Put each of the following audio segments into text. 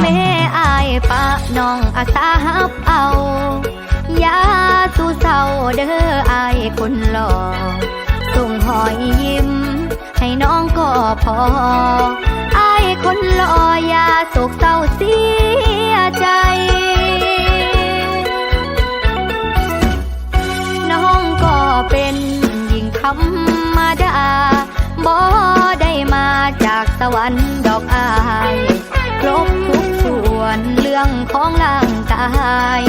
แม่อายปะน้องอาสาฮับเอา อย่าสู้เศร้าเด้ออายคนหล่อส่งหอยยิ้ม ให้น้องก็พออายคนหล่ออย่าโศกเศร้าเสียใจน้องก็เป็นหญิงธรรมดาบ่ได้มาจากสวรรค์ดอกอาย ครบทุกส่วนเรื่องของร่างกาย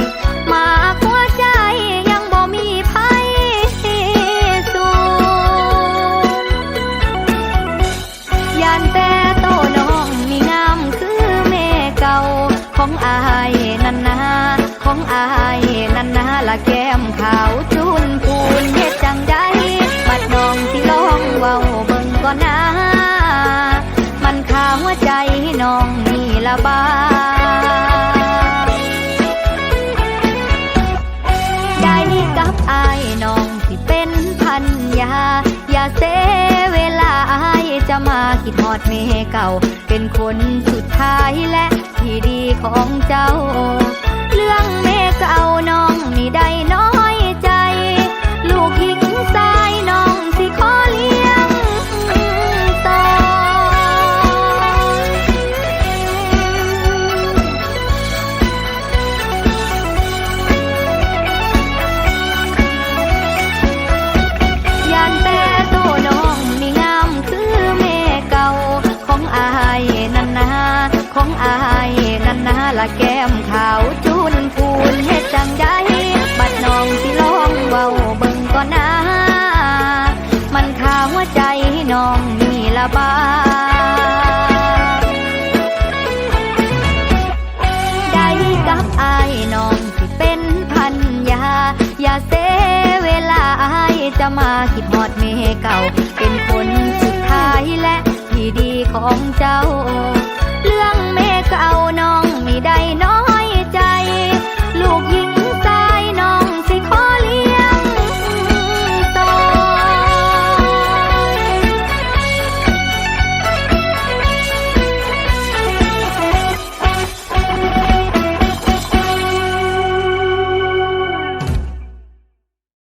ของอายนันนาละแก้มขาวจุนพูนเฮ็ดจังใดบัดน้องที่ลองเว้าเบิ่งก่อนนะ มันขาหัวใจน้องนี่ละบาได้กับอายน้องที่เป็นพันยา อย่าเสเวลาอายจะมาคิดฮอดเมเก่า เป็นคนสุดท้ายและที่ดีของเจ้า เรื่อง เมเก่าน้องนี่ได้น้อยใจ ลูกหญิงสายน้องสิขอเลี้ยงต่อยานแต่โตน้องนี่งามคือแม่เก่า ของอายนันนาของอายนันนาละแก้มขาวจุนพู จังใดบัดน้องสิลองเว้าเบิ่งก่อนนะ มันข้าหัวใจน้องนี่ละบาได้กับอายน้องที่เป็นพันยา อย่าเสเวลาอายจะมาคิดฮอดเมเก่า เป็นคนสุดท้ายและที่ดีของเจ้า